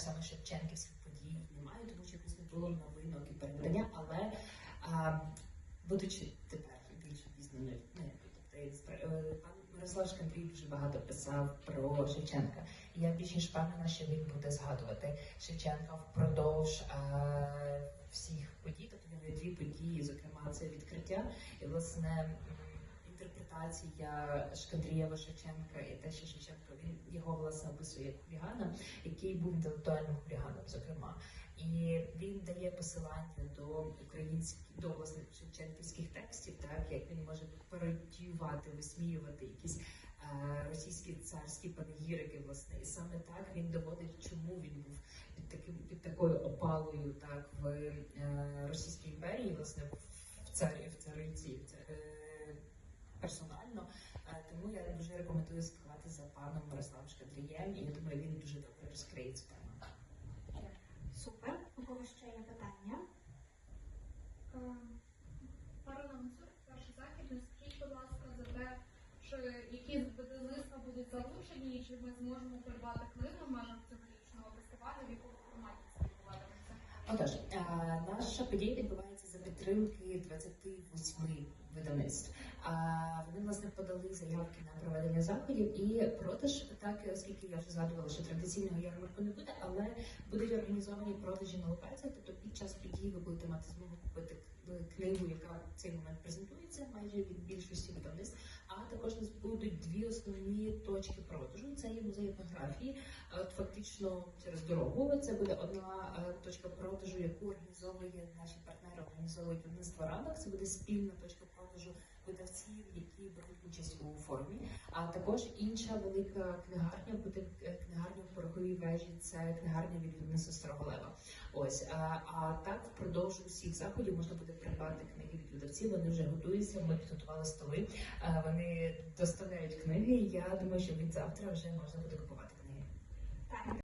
саме Шевченківських подій немає, тому що якось не було новинок і переведення, але а, будучи тепер більш обізнаною, ну, е, пан Мирослав Шкандрій дуже багато писав про Шевченка. І я більш ніж впевнена, що він буде згадувати Шевченка впродовж е, всіх подій. Тобто дві події, зокрема, це відкриття і власне. Інтерпретація Шкандрієва Шевченка і те, що Шевченко його власне описує як хулігана, який був інтелектуальним хуліганом, зокрема, і він дає посилання до українських до власне шевченківських текстів, так як він може пародіювати, висміювати якісь е, російські царські панегірики, власне, і саме так він доводить, чому він був під таким під такою опалою, так в е, Російській імперії, власне, в царі в цариці. в ця- е, Персонально, Е, тому я дуже рекомендую слідкувати за паном Мирославом Шкадрієм, і я думаю, він дуже добре розкриє цю тему. Супер. У кого ще є питання? Парламентур, перший захід, скажіть, будь ласка, за те, чи які видавництва будуть залучені, і чи ми зможемо придбати книгу в межах цьогорічного фестивалю, в якому форматі це відбуватиметься? Отож, е, наша подія відбувається за підтримки 28 видавництв. А вони власне подали заявки на проведення заходів і продаж, так оскільки я вже згадувала, що традиційного ярмарку не буде, але будуть організовані продажі на локаціях. Тобто під час події ви будете мати змогу купити книгу, яка в цей момент презентується майже від більшості видавництв. А також нас будуть дві основні точки продажу. Це є музей етнографії. От фактично через дорогу це буде одна е, точка продажу, яку організовує наші партнери, організовують видавництво ранок. Це буде спільна точка продажу видавців, які беруть участь у форумі. А також інша велика книгарня буде е, книгарня в пороховій вежі. Це книгарня від видавництва Строголева. Ось а, а так впродовж усіх заходів можна буде придбати книги від видавців. Вони вже готуються. Ми підготували столи. а, Вони доставляють книги. Я думаю, що від завтра вже можна буде купувати книги.